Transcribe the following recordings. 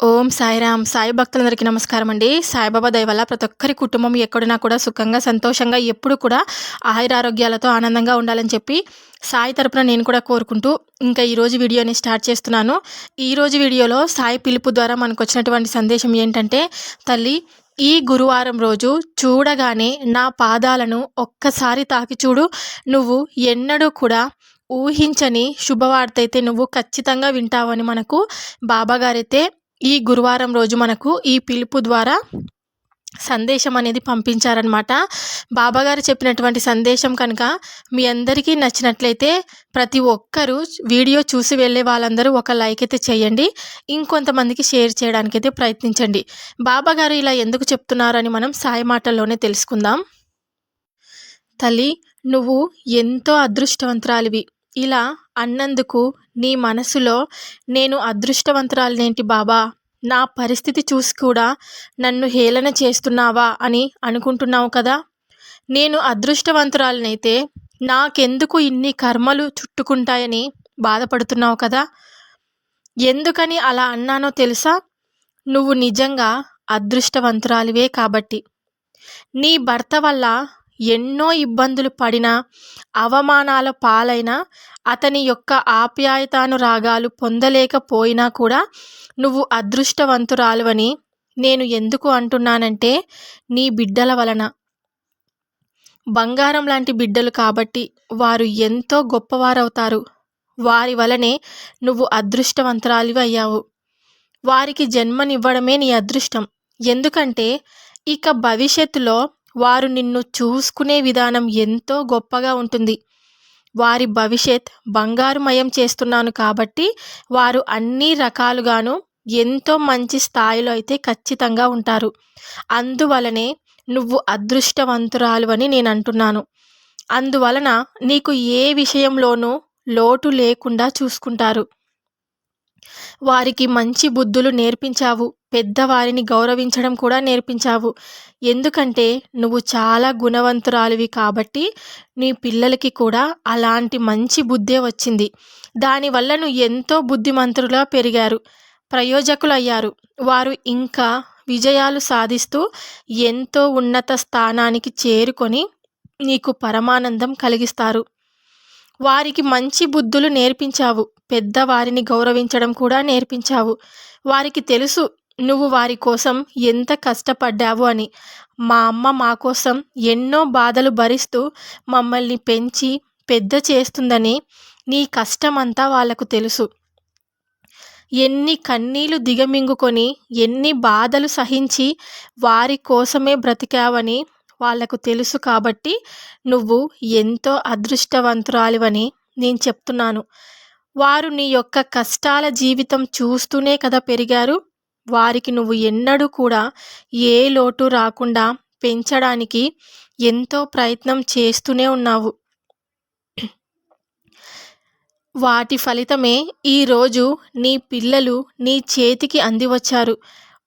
ఓం సాయిరామ్. సాయి భక్తులందరికీ నమస్కారం అండి. సాయిబాబా దయ వల్ల ప్రతి ఒక్కరి కుటుంబం ఎక్కడున్నా కూడా సుఖంగా సంతోషంగా ఎప్పుడు కూడా ఆయురారోగ్యాలతో ఆనందంగా ఉండాలని చెప్పి సాయి తరపున నేను కూడా కోరుకుంటూ ఇంకా ఈరోజు వీడియోని స్టార్ట్ చేస్తున్నాను. ఈరోజు వీడియోలో సాయి పిలుపు ద్వారా మనకు వచ్చినటువంటి సందేశం ఏంటంటే తల్లి ఈ గురువారం రోజు చూడగానే నా పాదాలను ఒక్కసారి తాకి చూడు. నువ్వు ఎన్నడూ కూడా ఊహించని శుభవార్త అయితే నువ్వు ఖచ్చితంగా వింటావని మనకు బాబాగారైతే ఈ గురువారం రోజు మనకు ఈ పిలుపు ద్వారా సందేశం అనేది పంపించారనమాట బాబాగారు చెప్పినటువంటి సందేశం కనుక మీ అందరికీ నచ్చినట్లయితే ప్రతి ఒక్కరూ వీడియో చూసి వెళ్ళే వాళ్ళందరూ ఒక లైక్ అయితే చేయండి. ఇంకొంతమందికి షేర్ చేయడానికైతే ప్రయత్నించండి. బాబాగారు ఇలా ఎందుకు చెప్తున్నారని మనం సాయి మాటల్లోనే తెలుసుకుందాం. తల్లి నువ్వు ఎంతో అదృష్టవంతురాలివి. ఇలా అన్నందుకు నీ మనసులో నేను అదృష్టవంతురాలినేంటి బాబా? నా పరిస్థితి చూసి కూడా నన్ను హేళన చేస్తున్నావా అని అనుకుంటున్నావు కదా? నేను అదృష్టవంతురాలనైతే నాకెందుకు ఇన్ని కర్మలు చుట్టుకుంటాయని బాధపడుతున్నావు కదా? ఎందుకని అలా అన్నానో తెలుసా? నువ్వు నిజంగా అదృష్టవంతురాలివే కాబట్టి. నీ భర్త వల్ల ఎన్నో ఇబ్బందులు పడినా అవమానాల పాలైన అతని యొక్క ఆప్యాయతానురాగాలు పొందలేకపోయినా కూడా నువ్వు అదృష్టవంతురాలువని నేను ఎందుకు అంటున్నానంటే నీ బిడ్డల వలన. బంగారం లాంటి బిడ్డలు కాబట్టి వారు ఎంతో గొప్పవారవుతారు. వారి వలనే నువ్వు అదృష్టవంతురాలివి అయ్యావు. వారికి జన్మనివ్వడమే నీ అదృష్టం. ఎందుకంటే ఇక భవిష్యత్తులో వారు నిన్ను చూసుకునే విధానం ఎంతో గొప్పగా ఉంటుంది. వారి భవిష్యత్ బంగారుమయం చేస్తున్నాను కాబట్టి వారు అన్ని రకాలుగాను ఎంతో మంచి స్థాయిలో అయితే ఖచ్చితంగా ఉంటారు. అందువలనే నువ్వు అదృష్టవంతురాలు అని నేను అంటున్నాను. అందువలన నీకు ఏ విషయంలోనూ లోటు లేకుండా చూసుకుంటారు. వారికి మంచి బుద్ధులు నేర్పించావు. పెద్దవారిని గౌరవించడం కూడా నేర్పించావు. ఎందుకంటే నువ్వు చాలా గుణవంతురాలివి కాబట్టి నీ పిల్లలకి కూడా అలాంటి మంచి బుద్ధే వచ్చింది. దానివల్ల నువ్వు ఎంతో బుద్ధిమంతులుగా పెరిగారు. ప్రయోజకులు అయ్యారు వారు ఇంకా విజయాలు సాధిస్తూ ఎంతో ఉన్నత స్థానానికి చేరుకొని నీకు పరమానందం కలిగిస్తారు. వారికి మంచి బుద్ధులు నేర్పించావు. పెద్దవారిని గౌరవించడం కూడా నేర్పించావు. వారికి తెలుసు నువ్వు వారి కోసం ఎంత కష్టపడ్డావు అని. మా అమ్మ మా కోసం ఎన్నో బాధలు భరిస్తూ మమ్మల్ని పెంచి పెద్ద చేస్తుందని నీ కష్టమంతా వాళ్ళకు తెలుసు. ఎన్ని కన్నీళ్ళు దిగమింగుకొని ఎన్ని బాధలు సహించి వారి కోసమే బ్రతికావని వాళ్ళకు తెలుసు కాబట్టి నువ్వు ఎంతో అదృష్టవంతురాలివని నేను చెప్తున్నాను. వారు నీ యొక్క కష్టాల జీవితం చూస్తూనే కదా పెరిగారు. వారికి నువ్వు ఎన్నడూ కూడా ఏ లోటు రాకుండా పెంచడానికి ఎంతో ప్రయత్నం చేస్తూనే ఉన్నావు. వాటి ఫలితమే ఈరోజు నీ పిల్లలు నీ చేతికి అందివచ్చారు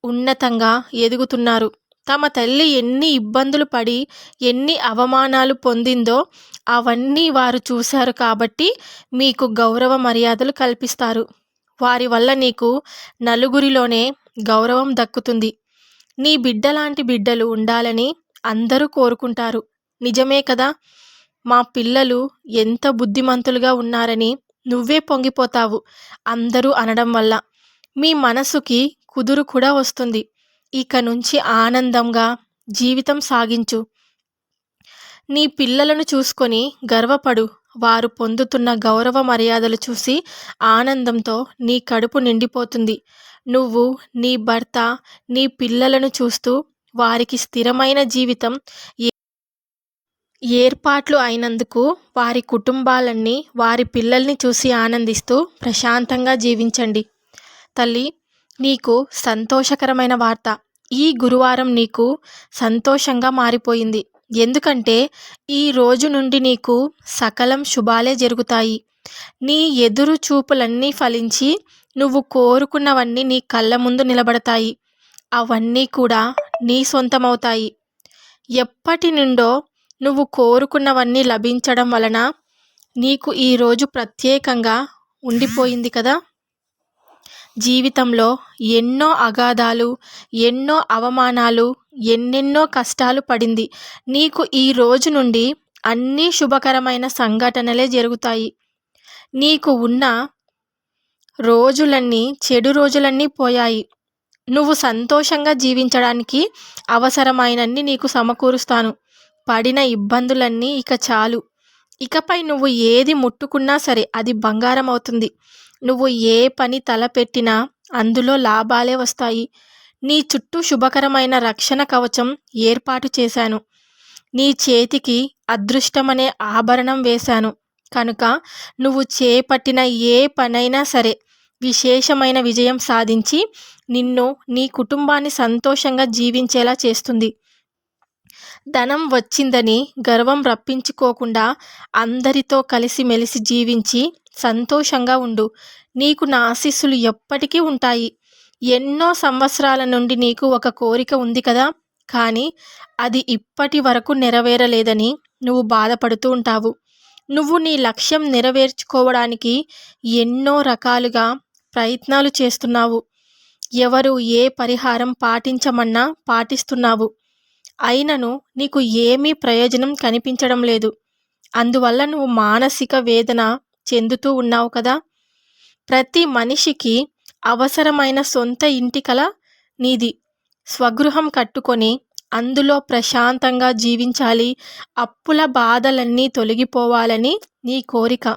ఉన్నతంగా ఎదుగుతున్నారు. తమ తల్లి ఎన్ని ఇబ్బందులు పడి ఎన్ని అవమానాలు పొందిందో అవన్నీ వారు చూశారు కాబట్టి మీకు గౌరవ మర్యాదలు కల్పిస్తారు. వారి వల్ల నీకు నలుగురిలోనే గౌరవం దక్కుతుంది. నీ బిడ్డలాంటి బిడ్డలు ఉండాలని అందరూ కోరుకుంటారు. నిజమే కదా? మా పిల్లలు ఎంత బుద్ధిమంతులుగా ఉన్నారని నువ్వే పొంగిపోతావు అందరూ అనడం వల్ల. మీ మనసుకి కుదురు కూడా వస్తుంది. ఇక నుంచి ఆనందంగా జీవితం సాగించు. నీ పిల్లలను చూసుకొని గర్వపడు. వారు పొందుతున్న గౌరవ మర్యాదలు చూసి ఆనందంతో నీ కడుపు నిండిపోతుంది. నువ్వు నీ భర్త నీ పిల్లలను చూస్తూ వారికి స్థిరమైన జీవితం ఏర్పాట్లు అయినందుకు వారి కుటుంబాలన్నీ వారి పిల్లల్ని చూసి ఆనందిస్తూ ప్రశాంతంగా జీవించండి. తల్లి నీకు సంతోషకరమైన వార్త. ఈ గురువారం నీకు సంతోషంగా మారిపోయింది. ఎందుకంటే ఈ రోజు నుండి నీకు సకలం శుభాలే జరుగుతాయి. నీ ఎదురు చూపులన్నీ ఫలించి నువ్వు కోరుకున్నవన్నీ నీ కళ్ళ ముందు నిలబడతాయి. అవన్నీ కూడా నీ సొంతమవుతాయి. ఎప్పటి నుండో నువ్వు కోరుకున్నవన్నీ లభించడం వలన నీకు ఈరోజు ప్రత్యేకంగా ఉండిపోయింది కదా? జీవితంలో ఎన్నో అగాధాలు ఎన్నో అవమానాలు ఎన్నెన్నో కష్టాలు పడింది. నీకు ఈ రోజు నుండి అన్నీ శుభకరమైన సంఘటనలే జరుగుతాయి. నీకు ఉన్న రోజులన్నీ చెడు రోజులన్నీ పోయాయి. నువ్వు సంతోషంగా జీవించడానికి అవసరమైనన్ని నీకు సమకూరుస్తాను. పడిన ఇబ్బందులన్నీ ఇక చాలు. ఇకపై నువ్వు ఏది ముట్టుకున్నా సరే అది బంగారం అవుతుంది నువ్వు ఏ పని తలపెట్టినా అందులో లాభాలే వస్తాయి. నీ చుట్టూ శుభకరమైన రక్షణ కవచం ఏర్పాటు చేశాను. నీ చేతికి అదృష్టమనే ఆభరణం వేశాను. కనుక నువ్వు చేపట్టిన ఏ పనైనా సరే విశేషమైన విజయం సాధించి నిన్ను నీ కుటుంబాన్ని సంతోషంగా జీవించేలా చేస్తుంది. ధనం వచ్చిందని గర్వం రప్పించుకోకుండా అందరితో కలిసిమెలిసి జీవించి సంతోషంగా ఉండు. నీకు నా ఆశీస్సులు ఎప్పటికీ ఉంటాయి. ఎన్నో సంవత్సరాల నుండి నీకు ఒక కోరిక ఉంది కదా. కానీ అది ఇప్పటి వరకు నెరవేరలేదని నువ్వు బాధపడుతూ ఉంటావు. నువ్వు నీ లక్ష్యం నెరవేర్చుకోవడానికి ఎన్నో రకాలుగా ప్రయత్నాలు చేస్తున్నావు. ఎవరు ఏ పరిహారం పాటించమన్నా పాటిస్తున్నావు. అయినను నీకు ఏమీ ప్రయోజనం కనిపించడం లేదు. అందువల్ల నువ్వు మానసిక వేదన చెందుతూ ఉన్నావు కదా? ప్రతి మనిషికి అవసరమైన సొంత ఇంటి కల నీది. స్వగృహం కట్టుకొని అందులో ప్రశాంతంగా జీవించాలి. అప్పుల బాధలన్నీ తొలగిపోవాలని నీ కోరిక.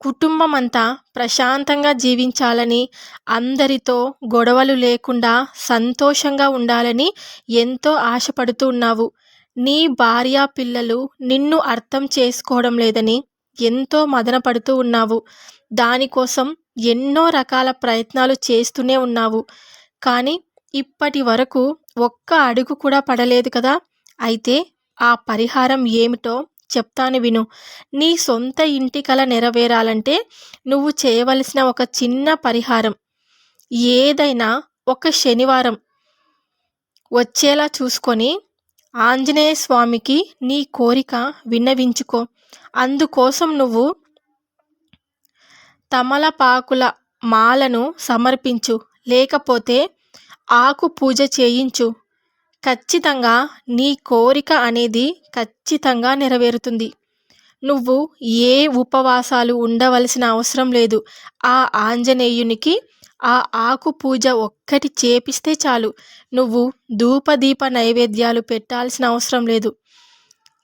కుటుంబం అంతా ప్రశాంతంగా జీవించాలని అందరితో గొడవలు లేకుండా సంతోషంగా ఉండాలని ఎంతో ఆశపడుతూ ఉన్నావు. నీ భార్య పిల్లలు నిన్ను అర్థం చేసుకోవడం లేదని ఎంతో మదనపడుతూ ఉన్నావు. దానికోసం ఎన్నో రకాల ప్రయత్నాలు చేస్తూనే ఉన్నావు. కానీ ఇప్పటి వరకు ఒక్క అడుగు కూడా పడలేదు కదా. అయితే ఆ పరిహారం ఏమిటో చెప్తాను విను. నీ సొంత ఇంటి కల నెరవేరాలంటే నువ్వు చేయవలసిన ఒక చిన్న పరిహారం. ఏదైనా ఒక శనివారం. వచ్చేలా చూసుకొని ఆంజనేయ స్వామికి నీ కోరిక విన్నవించుకో. అందుకోసం నువ్వు తమలపాకుల మాలను సమర్పించు. లేకపోతే ఆకు పూజ చేయించు. ఖచ్చితంగా నీ కోరిక అనేది ఖచ్చితంగా నెరవేరుతుంది. నువ్వు ఏ ఉపవాసాలు ఉండవలసిన అవసరం లేదు. ఆ ఆంజనేయునికి ఆ ఆకు పూజ ఒక్కటి చేపిస్తే చాలు. నువ్వు ధూపదీప నైవేద్యాలు పెట్టాల్సిన అవసరం లేదు.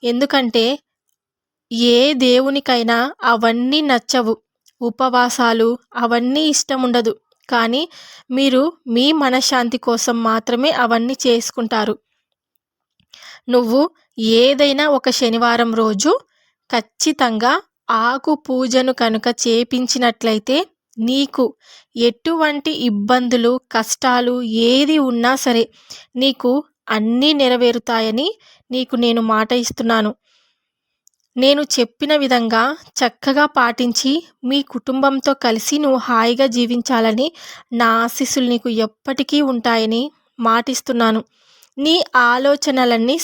ఎందుకంటే ఏ దేవునికైనా అవన్నీ నచ్చవు. ఉపవాసాలు అవన్నీ ఇష్టం ఉండదు కానీ మీరు మీ మనశ్శాంతి కోసం మాత్రమే అవన్నీ చేసుకుంటారు. నువ్వు ఏదైనా ఒక శనివారం రోజు ఖచ్చితంగా ఆకు పూజను కనుక చేపించినట్లయితే నీకు ఎటువంటి ఇబ్బందులు కష్టాలు ఏది ఉన్నా సరే నీకు అన్నీ నెరవేరుతాయని నీకు నేను మాట ఇస్తున్నాను. నేను చెప్పిన విధంగా చక్కగా పాటించి మీ కుటుంబంతో కలిసి నువ్వు హాయిగా జీవించాలని నా ఆశీస్సులు నీకు ఎప్పటికీ ఉంటాయని మాటిస్తున్నాను. నీ ఆలోచనలన్నీ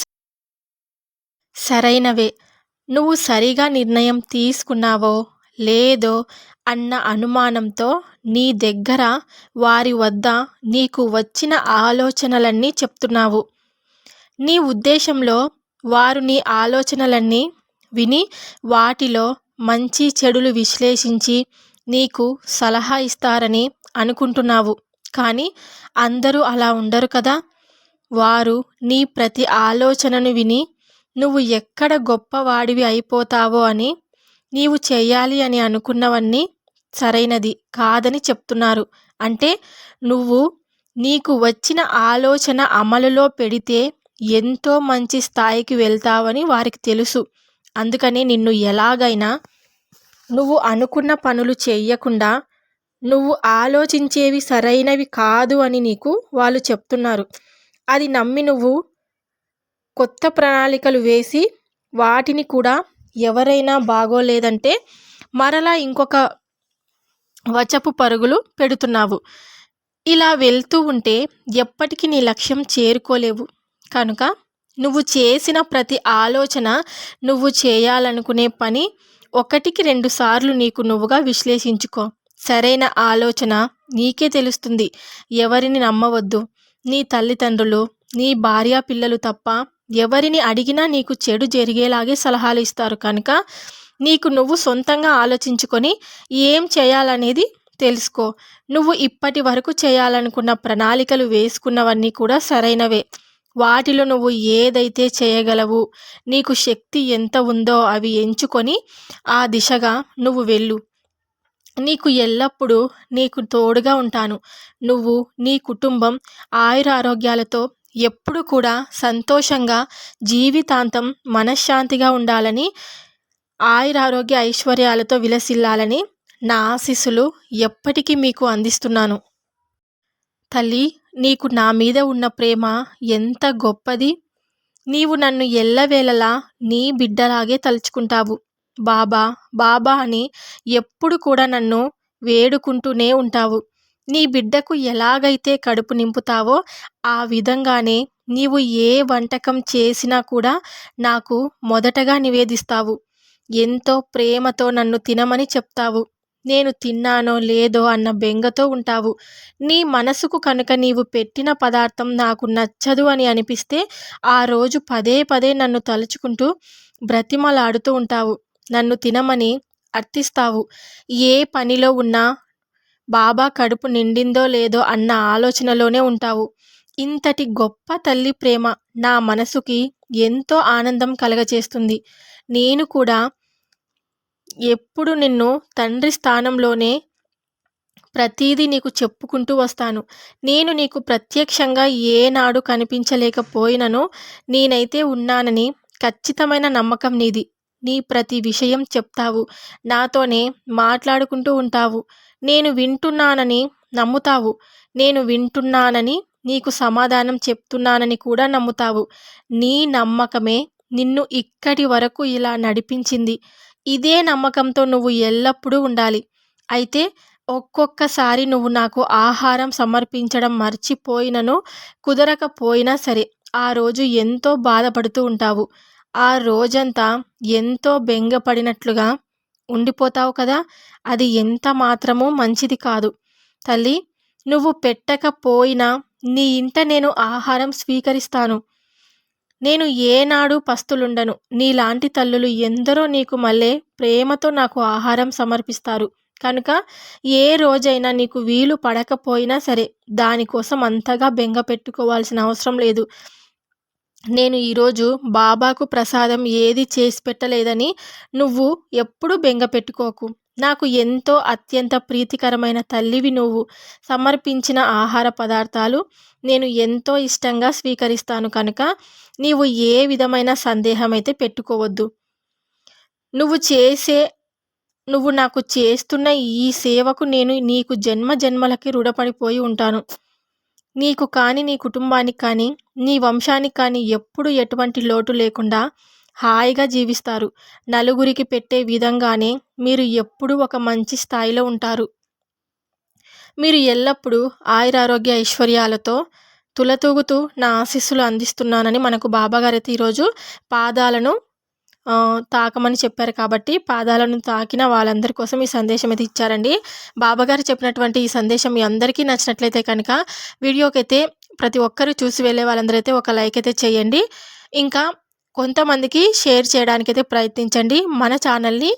సరైనవే. నువ్వు సరిగా నిర్ణయం తీసుకున్నావో లేదో అన్న అనుమానంతో నీ దగ్గర వారి వద్ద నీకు వచ్చిన ఆలోచనలన్నీ చెప్తున్నావు. నీ ఉద్దేశంలో వారు నీ ఆలోచనలన్నీ విని వాటిలో మంచి చెడులు విశ్లేషించి నీకు సలహా ఇస్తారని అనుకుంటున్నావు. కానీ అందరూ అలా ఉండరు కదా? వారు నీ ప్రతి ఆలోచనను విని నువ్వు ఎక్కడ గొప్పవాడివి అయిపోతావో అని నీవు చేయాలి అని అనుకున్నవన్నీ సరైనది కాదని చెప్తున్నారు. అంటే నువ్వు నీకు వచ్చిన ఆలోచన అమలులో పెడితే ఎంతో మంచి స్థాయికి వెళ్తావని వారికి తెలుసు. అందుకని నిన్ను ఎలాగైనా నువ్వు అనుకున్న పనులు చేయకుండా నువ్వు ఆలోచించేవి సరైనవి కాదు అని నీకు వాళ్ళు చెప్తున్నారు. అది నమ్మి నువ్వు కొత్త ప్రణాళికలు వేసి వాటిని కూడా ఎవరైనా బాగోలేదంటే మరలా ఇంకొక వచపు పరుగులు పెడుతున్నావు. ఇలా వెళ్తూ ఉంటే ఎప్పటికీ నీ లక్ష్యం చేరుకోలేవు. కనుక నువ్వు చేసిన ప్రతి ఆలోచన నువ్వు చేయాలనుకునే పని ఒకటికి రెండు సార్లు నీకు నువ్వుగా విశ్లేషించుకో. సరైన ఆలోచన నీకే తెలుస్తుంది. ఎవరిని నమ్మవద్దు. నీ తల్లిదండ్రులు నీ భార్య పిల్లలు తప్ప ఎవరిని అడిగినా నీకు చెడు జరిగేలాగే సలహాలు ఇస్తారు కనుక నీకు నువ్వు సొంతంగా ఆలోచించుకొని ఏం చేయాలనేది తెలుసుకో. నువ్వు ఇప్పటి వరకు చేయాలనుకున్న ప్రణాళికలు వేసుకున్నవన్నీ కూడా సరైనవే. వాటిలో నువ్వు ఏదైతే చేయగలవు నీకు శక్తి ఎంత ఉందో అవి ఎంచుకొని ఆ దిశగా నువ్వు వెళ్ళు. నీకు ఎల్లప్పుడూ నీకు తోడుగా ఉంటాను. నువ్వు నీ కుటుంబం ఆయుర ఆరోగ్యాలతో ఎప్పుడు కూడా సంతోషంగా జీవితాంతం మనశ్శాంతిగా ఉండాలని ఆయురారోగ్య ఐశ్వర్యాలతో విలసిల్లాలని నా ఆశీస్సులు ఎప్పటికీ మీకు అందిస్తున్నాను. తల్లి నీకు నా మీద ఉన్న ప్రేమ ఎంత గొప్పది? నీవు నన్ను ఎల్లవేళలా నీ బిడ్డలాగే తలుచుకుంటావు. బాబా బాబా అని ఎప్పుడు కూడా నన్ను వేడుకుంటూనే ఉంటావు. నీ బిడ్డకు ఎలాగైతే కడుపు నింపుతావో ఆ విధంగానే నీవు ఏ వంటకం చేసినా కూడా నాకు మొదటగా నివేదిస్తావు. ఎంతో ప్రేమతో నన్ను తినమని చెప్తావు. నేను తిన్నానో లేదో అన్న బెంగతో ఉంటావు. నీ మనసుకు కనుక నీవు పెట్టిన పదార్థం నాకు నచ్చదు అని అనిపిస్తే ఆ రోజు పదే పదే నన్ను తలుచుకుంటూ బ్రతిమలాడుతూ ఉంటావు. నన్ను తినమని అర్థిస్తావు. ఏ పనిలో ఉన్నా బాబా కడుపు నిండిందో లేదో అన్న ఆలోచనలోనే ఉంటావు. ఇంతటి గొప్ప తల్లి ప్రేమ నా మనసుకి ఎంతో ఆనందం కలగచేస్తుంది. నేను కూడా ఎప్పుడు నిన్ను తండ్రి స్థానంలోనే ప్రతీది నీకు చెప్పుకుంటూ వస్తాను. నేను నీకు ప్రత్యక్షంగా ఏనాడు కనిపించలేకపోయినను నేనైతే ఉన్నానని ఖచ్చితమైన నమ్మకం నీది. నీ ప్రతి విషయం చెప్తావు. నాతోనే మాట్లాడుకుంటూ ఉంటావు. నేను వింటున్నానని నమ్ముతావు. నేను వింటున్నానని నీకు సమాధానం చెప్తున్నానని కూడా నమ్ముతావు. నీ నమ్మకమే నిన్ను ఇక్కడి వరకు ఇలా నడిపించింది. ఇదే నమ్మకంతో నువ్వు ఎల్లప్పుడూ ఉండాలి. అయితే ఒక్కొక్కసారి నువ్వు నాకు ఆహారం సమర్పించడం మర్చిపోయినను కుదరకపోయినా సరే ఆ రోజు ఎంతో బాధపడుతూ ఉంటావు. ఆ రోజంతా ఎంతో బెంగపడినట్లుగా ఉండిపోతావు కదా? అది ఎంత మాత్రమూ మంచిది కాదు. తల్లి నువ్వు పెట్టకపోయినా నీ ఇంట నేను ఆహారం స్వీకరిస్తాను. నేను ఏనాడు పస్తులుండను. నీలాంటి తల్లులు ఎందరో నీకు మళ్ళీ ప్రేమతో నాకు ఆహారం సమర్పిస్తారు. కనుక ఏ రోజైనా నీకు వీలు పడకపోయినా సరే దానికోసం అంతగా బెంగ పెట్టుకోవాల్సిన అవసరం లేదు. నేను ఈరోజు బాబాకు ప్రసాదం ఏది చేసి పెట్టలేదని నువ్వు ఎప్పుడు బెంగ పెట్టుకోకు. నాకు ఎంతో అత్యంత ప్రీతికరమైన తల్లివి నువ్వు. సమర్పించిన ఆహార పదార్థాలు నేను ఎంతో ఇష్టంగా స్వీకరిస్తాను కనుక నీవు ఏ విధమైన సందేహం అయితే పెట్టుకోవద్దు. నువ్వు చేసే నువ్వు నాకు చేస్తున్న ఈ సేవకు నేను నీకు జన్మ జన్మలకి రుణపడిపోయి ఉంటాను. నీకు కానీ నీ కుటుంబానికి కానీ నీ వంశానికి కానీ ఎప్పుడు ఎటువంటి లోటు లేకుండా హాయిగా జీవిస్తారు. నలుగురికి పెట్టే విధంగానే మీరు ఎప్పుడూ ఒక మంచి స్థాయిలో ఉంటారు. మీరు ఎల్లప్పుడూ ఆయురారోగ్య ఐశ్వర్యాలతో తులతూగుతూ నా ఆశీస్సులు అందిస్తున్నానని మనకు బాబాగారు అయితే ఈరోజు పాదాలను తాకమని చెప్పారు కాబట్టి పాదాలను తాకిన వాళ్ళందరి కోసం ఈ సందేశం అయితే ఇచ్చారండి. బాబాగారు చెప్పినటువంటి ఈ సందేశం మీ అందరికీ నచ్చినట్లయితే కనుక వీడియోకైతే ప్రతి ఒక్కరు చూసి వెళ్ళే వాళ్ళందరైతే ఒక లైక్ అయితే చేయండి. ఇంకా కొంతమందికి షేర్ చేయడానికైతే ప్రయత్నించండి. మన ఛానల్ని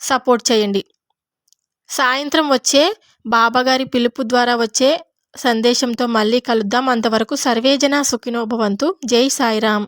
సపోర్ట్ చేయండి. సాయంత్రం వచ్చే బాబాగారి పిలుపు ద్వారా వచ్చే సందేశంతో మళ్ళీ కలుద్దాం. అంతవరకు సర్వేజన సుఖినోభవంతు జై సాయిరామ్.